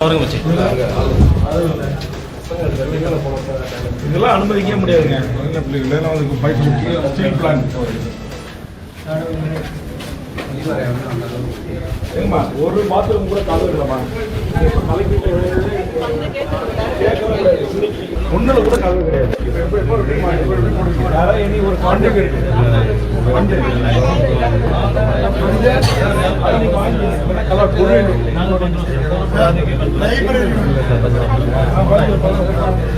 அவருங்க வச்சு இதெல்லாம் அனுமதிக்க முடியாதுங்க. குழந்தை பிள்ளைகள் அதுக்கு பைப் ஸ்டீல் பிளான்ட் ஏங்கம்மா ஒரு பாத்ரூம் கூட கதவு இல்லைம்மா. ஒண்ணுல கூட கதவு கிடையாது? யாராவது இனி ஒரு கான்ட்ராக்ட் இருக்கு.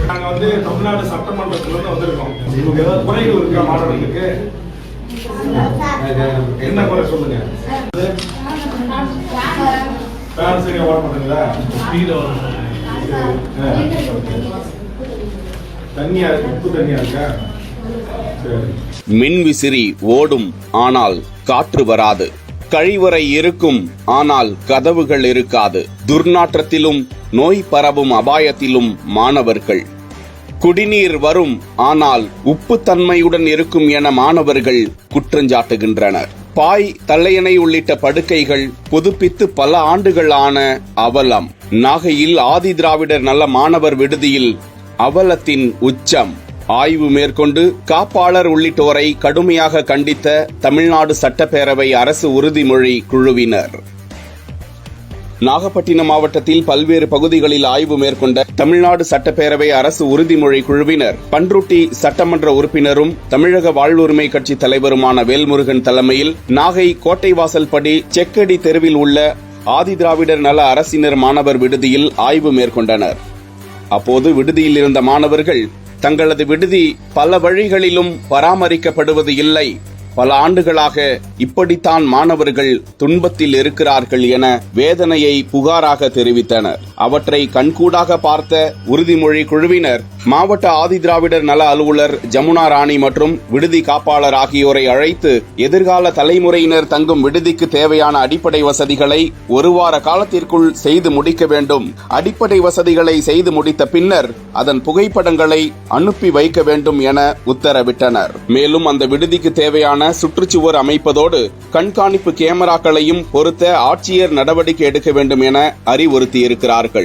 நாங்க வந்து தமிழ்நாடு சட்டமன்றத்துல இருந்து வந்திருக்கோம். உங்களுக்கு ஏதாவது குறைகள் இருக்கா மாணவர்களுக்கு என்ன குறை சொல்லுங்க? ஃபேன் சரியா தண்ணியா இருக்கு? உப்பு தண்ணியா இருக்கா? மின்விசிறி ஓடும் ஆனால் காற்று வராது. கழிவறை இருக்கும் ஆனால் கதவுகள் இருக்காது. துர்நாற்றத்திலும் நோய் பரவும் அபாயத்திலும் மாணவர்கள். குடிநீர் வரும் ஆனால் உப்புத்தன்மையுடன் இருக்கும் என மாணவர்கள் குற்றஞ்சாட்டுகின்றனர். பாய் தலையணை உள்ளிட்ட படுக்கைகள் புதுப்பித்து பல ஆண்டுகள் ஆன அவலம். நாகையில் ஆதி திராவிடர் நல்ல மாணவர் விடுதியில் அவலத்தின் உச்சம். ஆய்வு மேற்கொண்டு காப்பாளர் உள்ளிட்டோரை கடுமையாக கண்டித்த தமிழ்நாடு சட்டப்பேரவை அரசு உறுதிமொழி குழுவினர். நாகப்பட்டினம் மாவட்டத்தில் பல்வேறு பகுதிகளில் ஆய்வு மேற்கொண்ட தமிழ்நாடு சட்டப்பேரவை அரசு உறுதிமொழி குழுவினர் பன்ருட்டி சட்டமன்ற உறுப்பினரும் தமிழக வாழ்வுரிமை கட்சி தலைவருமான வேல்முருகன் தலைமையில் நாகை கோட்டைவாசல்படி செக்கடி தெருவில் உள்ள ஆதிதிராவிடர் நல அரசினர் மாணவர் விடுதியில் ஆய்வு மேற்கொண்டனர். அப்போது விடுதியில் இருந்த மாணவர்கள் தங்களது விடுதி பல வழிகளிலும் பராமரிக்கப்படுவது இல்லை. பல ஆண்டுகளாக இப்படித்தான் மாணவர்கள் துன்பத்தில் இருக்கிறார்கள் என வேதனையை புகாராக தெரிவித்தனர். அவற்றை கண்கூடாக பார்த்த உறுதிமொழி குழுவினர் மாவட்ட ஆதிதிராவிடர் நல அலுவலர் ஜமுனா ராணி மற்றும் விடுதி காப்பாளர் ஆகியோரை அழைத்து எதிர்கால தலைமுறையினர் தங்கும் விடுதிக்கு தேவையான அடிப்படை வசதிகளை ஒரு வார காலத்திற்குள் செய்து முடிக்க வேண்டும். அடிப்படை வசதிகளை செய்து முடித்த பின்னர் அதன் புகைப்படங்களை அனுப்பி வைக்க வேண்டும் என உத்தரவிட்டனர். மேலும் அந்த விடுதிக்கு தேவையான சுற்றுச்சுவர் அமைப்பதோடு கண்காணிப்பு கேமராக்களையும் பொருத்த ஆட்சியர் நடவடிக்கை எடுக்க வேண்டும் என அறிவுறுத்தியிருக்கிறார்கள்.